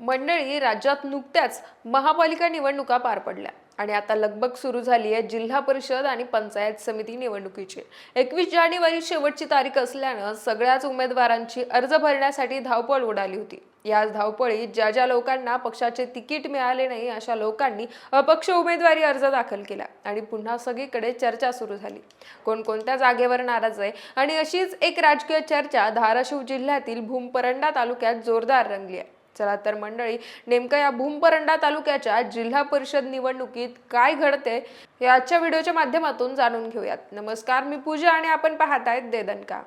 मंडळी राज्यात नुकत्याच महापालिका निवडणुका पार पडल्या आणि आता लगबग सुरू झाली आहे जिल्हा परिषद आणि पंचायत समिती निवडणुकीची. एकवीस जानेवारी शेवटची तारीख असल्यानं सगळ्याच उमेदवारांची अर्ज भरण्यासाठी धावपळ उडाली होती. या धावपळीत ज्या ज्या लोकांना पक्षाचे तिकीट मिळाले नाही अशा लोकांनी अपक्ष उमेदवारी अर्ज दाखल केला आणि पुन्हा सगळीकडे चर्चा सुरू झाली. कोणकोणत्या जागेवर नाराज आहे आणि अशीच एक राजकीय चर्चा धाराशिव जिल्ह्यातील भूमपरंडा तालुक्यात जोरदार रंगली आहे. चला तर मंडळी नेमकं या भूमपरंडा तालुक्याच्या जिल्हा परिषद निवडणुकीत काय घडते याच्या व्हिडिओच्या माध्यमातून जाणून घेऊयात. नमस्कार मी पूजा आणि आपण पाहत आहेत देदनका.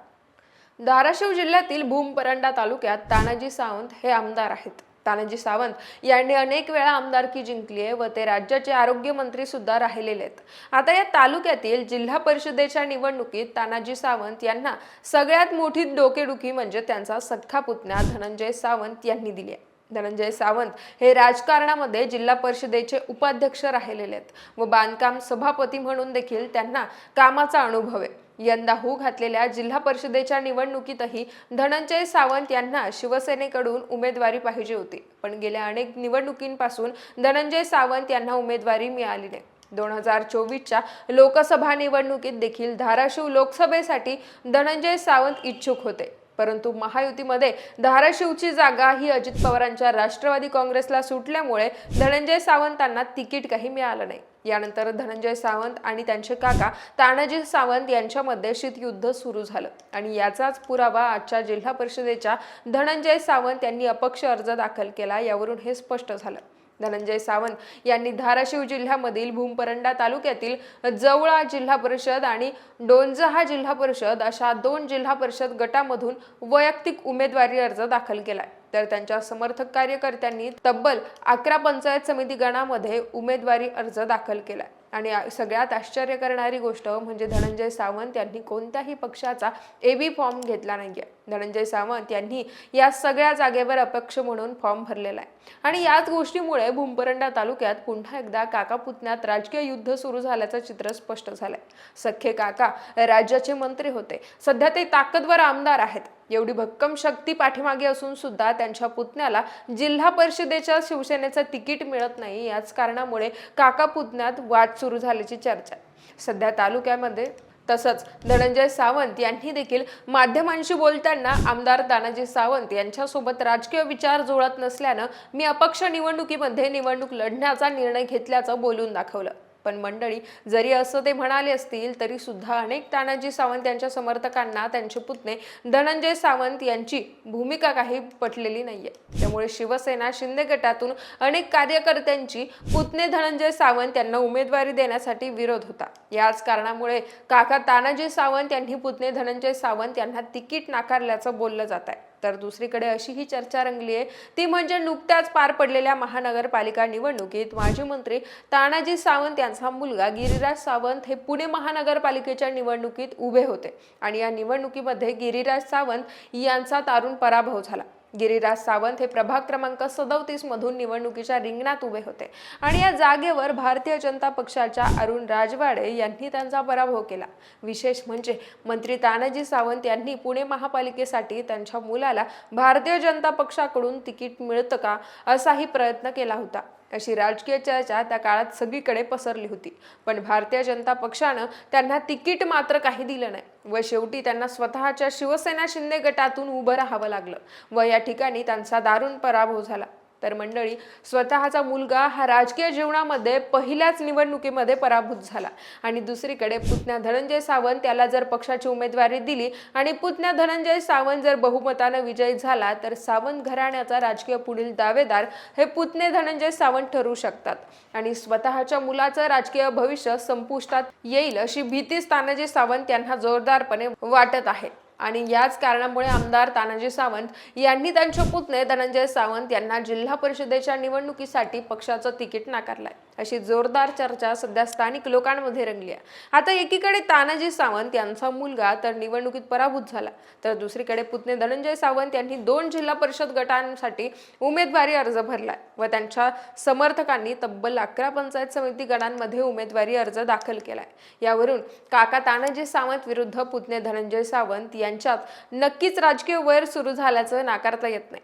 धाराशिव जिल्ह्यातील भूमपरंडा तालुक्यात तानाजी सावंत हे आमदार आहेत. तानाजी सावंत यांनी अनेक वेळा आमदारकी जिंकली आहे व ते राज्याचे आरोग्यमंत्री सुद्धा राहिलेले आहेत. आता या तालुक्यातील जिल्हा परिषदेच्या निवडणुकीत तानाजी सावंत यांना सगळ्यात मोठी डोकेडुखी म्हणजे त्यांचा सख्खा पुतण्या धनंजय सावंत यांनी दिली आहे. धनंजय सावंत हे राजकारणामध्ये जिल्हा परिषदेचे उपाध्यक्ष राहिलेले आहेत व बांधकाम सभापती म्हणून देखील त्यांना कामाचा अनुभव आहे. यंदा हू घातलेल्या जिल्हा परिषदेच्या निवडणुकीतही धनंजय सावंत यांना शिवसेनेकडून उमेदवारी पाहिजे होती. पण गेल्या अनेक निवडणुकींपासून धनंजय सावंत यांना उमेदवारी मिळाली नाही. दोन हजार चोवीसच्या लोकसभा निवडणुकीत देखील धाराशिव लोकसभेसाठी धनंजय सावंत इच्छुक होते. परंतु महायुतीमध्ये धाराशिवची जागा ही अजित पवारांच्या राष्ट्रवादी काँग्रेसला सुटल्यामुळे धनंजय सावंतांना तिकीट काही मिळालं नाही. यानंतर धनंजय सावंत आणि त्यांचे काका तानाजी सावंत यांच्यामध्ये शीतयुद्ध सुरू झालं आणि याचाच पुरावा आजच्या जिल्हा परिषदेच्या धनंजय सावंत यांनी अपक्ष अर्ज दाखल केला यावरून हे स्पष्ट झालं. धनंजय सावंत यांनी धाराशिव जिल्ह्यामधील भूमपरंडा तालुक्यातील जवळा जिल्हा परिषद आणि डोंजहा जिल्हा परिषद अशा दोन जिल्हा परिषद गटामधून वैयक्तिक उमेदवारी अर्ज दाखल केलाय. तर त्यांच्या समर्थक कार्यकर्त्यांनी तब्बल अकरा पंचायत समिती गणामध्ये उमेदवारी अर्ज दाखल केलाय. आणि सगळ्यात आश्चर्य करणारी गोष्ट म्हणजे धनंजय सावंत यांनी कोणत्याही पक्षाचा एबी फॉर्म घेतला नाहीये. धनंजय सावंत यांनी या सगळ्या जागेवर अपक्ष म्हणून फॉर्म भरलेला आहे. आणि याच गोष्टीमुळे भुंपरंडा तालुक्यात पुन्हा एकदा काका पुतण्यात राजकीय युद्ध सुरू झाल्याचं चित्र स्पष्ट झालंय. सख्खे काका राज्याचे मंत्री होते. सध्या ते ताकदवर आमदार आहेत. एवढी भक्कम शक्ती पाठीमागे असून सुद्धा त्यांच्या पुतण्याला जिल्हा परिषदेच्या शिवसेनेचं तिकीट मिळत नाही. याच कारणामुळे काका पुतण्यात वाद सुरू झाल्याची चर्चा आहे. सध्या तालुक्यामध्ये तसंच धनंजय सावंत यांनी देखील माध्यमांशी बोलताना आमदार तानाजी सावंत यांच्यासोबत राजकीय विचार जुळत नसल्यानं मी अपक्ष निवडणुकीमध्ये निवडणूक लढण्याचा निर्णय घेतल्याचं बोलून दाखवलं. पण मंडळी जरी असं ते म्हणाले असतील तरी सुद्धा अनेक तानाजी सावंत यांच्या समर्थकांना त्यांचे पुतणे धनंजय सावंत यांची भूमिका काही पटलेली नाहीये. त्यामुळे शिवसेना शिंदे गटातून अनेक कार्यकर्त्यांची पुतणे धनंजय सावंत यांना उमेदवारी देण्यासाठी विरोध होता. याच कारणामुळे काका तानाजी सावंत यांनी पुतणे धनंजय सावंत यांना तिकीट नाकारल्याचं बोललं जात आहे तर दुसरीकडे अशी ही चर्चा रंगली आहे. ती म्हणजे नुकत्याच पार पडलेल्या महानगरपालिका निवडणुकीत माजी मंत्री तानाजी सावंत यांचा मुलगा गिरिराज सावंत हे पुणे महानगरपालिकेच्या निवडणुकीत उभे होते. आणि या निवडणुकीमध्ये गिरिराज सावंत यांचा तारुण पराभव झाला. गिरिराज सावंत हे प्रभाग क्रमांक सदोतीस मधून निवडणुकीच्या रिंगणात उभे होते. आणि या जागेवर भारतीय जनता पक्षाच्या अरुण राजवाडे यांनी त्यांचा पराभव केला. विशेष म्हणजे मंत्री तानाजी सावंत यांनी पुणे महापालिकेसाठी त्यांच्या मुलाला भारतीय जनता पक्षाकडून तिकीट मिळतं का असाही प्रयत्न केला होता. अशी राजकीय चर्चा त्या काळात सगळीकडे पसरली होती. पण भारतीय जनता पक्षानं त्यांना तिकीट मात्र काही दिलं नाही व शेवटी त्यांना स्वतःच्या शिवसेना शिंदे गटातून उभं राहावं लागलं व या ठिकाणी त्यांचा दारुण पराभव झाला. तर मंडळी स्वतःचा मुलगा हा राजकीय जीवनामध्ये पहिल्याच निवडणुकीमध्ये पराभूत झाला. आणि दुसरीकडे पुतण्या धनंजय सावंत त्याला जर पक्षाची उमेदवारी दिली आणि पुतण्या धनंजय सावंत जर बहुमतानं विजयी झाला तर सावंत घराण्याचा राजकीय पुढील दावेदार हे पुतणे धनंजय सावंत ठरू शकतात. आणि स्वतःच्या मुलाचं राजकीय भविष्य संपुष्टात येईल अशी भीतीच तानाजी सावंत यांना जोरदारपणे वाटत आहे. आणि याच कारणामुळे आमदार तानाजी सावंत यांनी त्यांचे पुतणे धनंजय सावंत यांना जिल्हा परिषदेच्या निवडणुकीसाठी पक्षाचं तिकीट नाकारलंय. अशी जोरदार चर्चा सध्या स्थानिक लोकांमध्ये रंगली आहे. आता एकीकडे तानाजी सावंत यांचा मुलगा तर निवडणुकीत पराभूत झाला. तर दुसरीकडे पुतणे धनंजय सावंत यांनी दोन जिल्हा परिषद गटांसाठी उमेदवारी अर्ज भरलाय. व त्यांच्या समर्थकांनी तब्बल अकरा पंचायत समिती गणांमध्ये उमेदवारी अर्ज दाखल केलाय. यावरून काका तानाजी सावंत विरुद्ध पुतणे धनंजय सावंत यांच्यात नक्कीच राजकीय वैर सुरू झाल्याचं नाकारता येत नाही.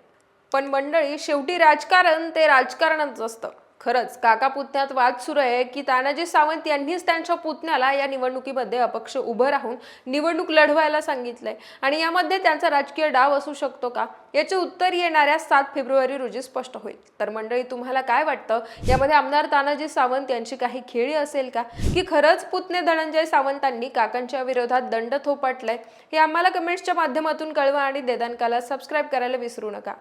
पण मंडळी शेवटी राजकारण ते राजकारणच असतं. खरंच काका पुतण्यात वाद सुरू आहे की तानाजी सावंत यांनीच त्यांच्या पुतण्याला या निवडणुकीमध्ये अपक्ष उभं राहून निवडणूक लढवायला सांगितलंय. आणि यामध्ये त्यांचा राजकीय डाव असू शकतो का? याचे उत्तर येणाऱ्या सात फेब्रुवारी रोजी स्पष्ट होईल. तर मंडळी तुम्हाला काय वाटतं? यामध्ये आमदार तानाजी सावंत यांची काही खेळी असेल का? की खरंच पुतणे धनंजय सावंतांनी काकांच्या विरोधात दंड थोपाटलाय? हे आम्हाला कमेंट्सच्या माध्यमातून कळवा आणि देदानकाला सबस्क्राईब करायला विसरू नका.